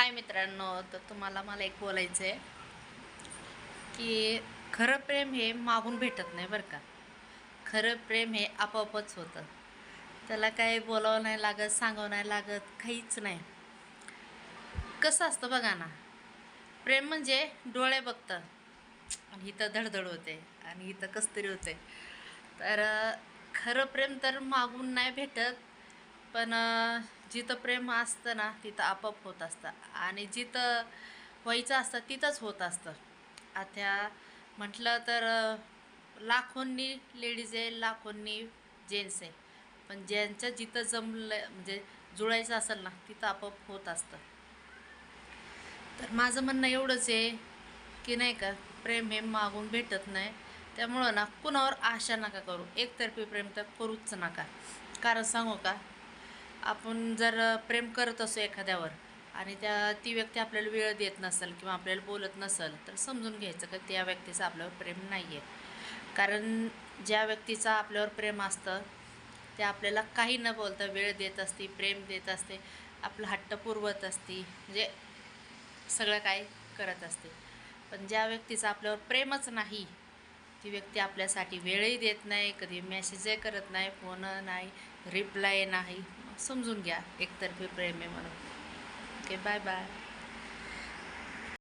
हाय मित्रांनो तर तुम्हाला मला एक बोलायचं आहे की खरं प्रेम हे मागून भेटत नाही बरं का. खरं प्रेम हे आपोआपच होतं. त्याला काही बोलावं नाही लागत सांगावं नाही लागत काहीच नाही. कसं असतं बघा ना प्रेम म्हणजे डोळे बघतं आणि इथं धडधड होते आणि इथं कसतरी होते. तर खरं प्रेम तर मागून नाही भेटत पण जिथं प्रेम असतं ना तिथं आपोआप होत असतं. आणि जिथं व्हायचं असतं तिथंच होत असतं. आता म्हटलं तर लाखोंनी लेडीज आहे लाखोंनी जेंट्स आहे. पण ज्यांचं जिथं जमलं म्हणजे जुळायचं असेल ना तिथं आपोआप होत असतं. तर माझं म्हणणं एवढंच आहे की नाही का प्रेम हे मागून भेटत नाही. त्यामुळं ना कुणावर आशा नका करू. एकतर्फी प्रेम तर करूच नका. कारण सांगू का आपण जर प्रेम करत असो एखाद्यावर आणि त्या ती व्यक्ती आपल्याला वेळ देत नसेल किंवा आपल्याला बोलत नसेल तर समजून घ्यायचं की त्या व्यक्तीचं आपल्यावर प्रेम नाही आहे कारण ज्या व्यक्तीचं आपल्यावर प्रेम असतं ते आपल्याला काही न बोलता वेळ देत असते प्रेम देत असते आपलं हट्ट पुरवत असते म्हणजे सगळं काय करत असते. पण ज्या व्यक्तीचं आपल्यावर प्रेमच नाही ती व्यक्ती आपल्यासाठी वेळही देत नाही कधी मेसेजही करत नाही फोन नाही रिप्लाय नाही. समजून घ्या एकतर्फी प्रेम आहे म्हणून. Okay bye bye